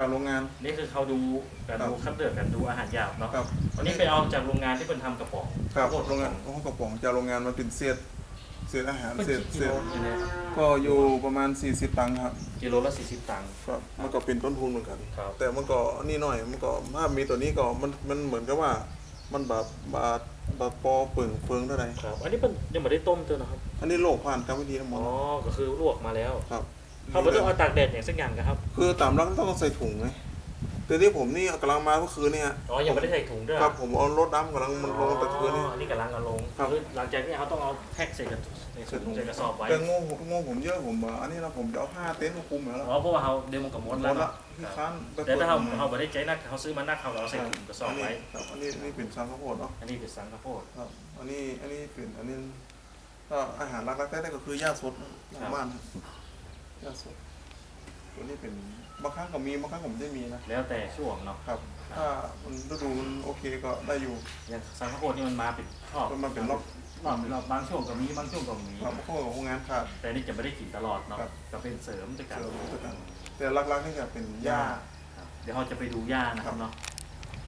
จากโรงงาน นี่คือเขาดูการดูครับคัดเลือกกันดูอาหารหยาบเนาะครับวันนี้ไปเอาจากโรงงานที่เป็นทำกระป๋องครับข้วโพดโรงงานห้องกระป๋องจากโรงงานมาเป็นเศษเศษอาหารเป็นเศษกิเศโลษอยู่เลยก็อยู่ประมาณ 40 ตังค์ครับ กิโลละสี่สิบตังค์ครับมันก็เป็นต้นทุนเหมือนกันครับแต่มันก็นี่หน่อยมันก็ถ้ามีตัวนี้ก็มันมันเหมือนกับว่ามันแบบบาดบาดปอเปิ่งเฟืองเท่าไหร่ครับ อันนี้เป็นยังไม่ได้ต้มเตัวนะครับ อันนี้โลกผ่านกรรมวิธีทั้งหมอ๋ดอก็คือลวกมาแล้วครับ เขาไม่ต้องเอาตากแดดอย่างสักอย่างนะครับคือตามรักต้องใส่ถุงไงแต่ที่ผมนี่กำลังมาก็คือเนี่ยอ๋อยังไม่ได้ใส่ถุงด้วยครับผมเอารถดำกำลังมันลงแต่คืนนี่อ๋อนี่กำลังเอาลงครับคือหลังจากนี้เขาต้องเอาแพ็คใส่กระใส่ถุงใส่กระสอบไว้แต่โง่ผมโง่ผมเยอะผมบอกอันนี้เราผมจะเอาผ้าเต็นท์มาคลุมแล้วอ๋อเพราะว่าเขาเดยวมันกับมดหมแล้วดละเนาะที่ค้านไปแต่ถ้าเขาปิดเขาไม่ได้ใจนักเขาซื้อมานักเขาก็เอาใส่ถุงกระสอบไว้ครับอันนี้นี่เป็นซังข้าวโพดเนาะอันนี้เป็นสังข้าวโพดครับอันนี้อันนี้เป็นอันนี้ก็อาหารรักๆได้ก็คือหญ้าสดหลังบ้าน ครับหญ้าสดตัวนี้เป็นบางครั้งก็มีบางครั้งผมไม่ได้มีนะแล้วแต่ช่วงเนาะครับ ถ้ามันฤดูมันโอเคก็ได้อยู่อย่างสังข้าวโพดนี่มันมาเป็นทอดมันเป็นรอบรอบรอบบางช่วงก็มีบางช่วงก็มีครับข้าวของงานขาดแต่นี่จะไม่ได้กินตลอดเนาะครับก็เป็นเสริมจากเสการริมด้วยกันแต่รักๆนี่จะเป็นหญ้าครับเดี๋ยวเราจะไปดูหญ้านะครับเนาะ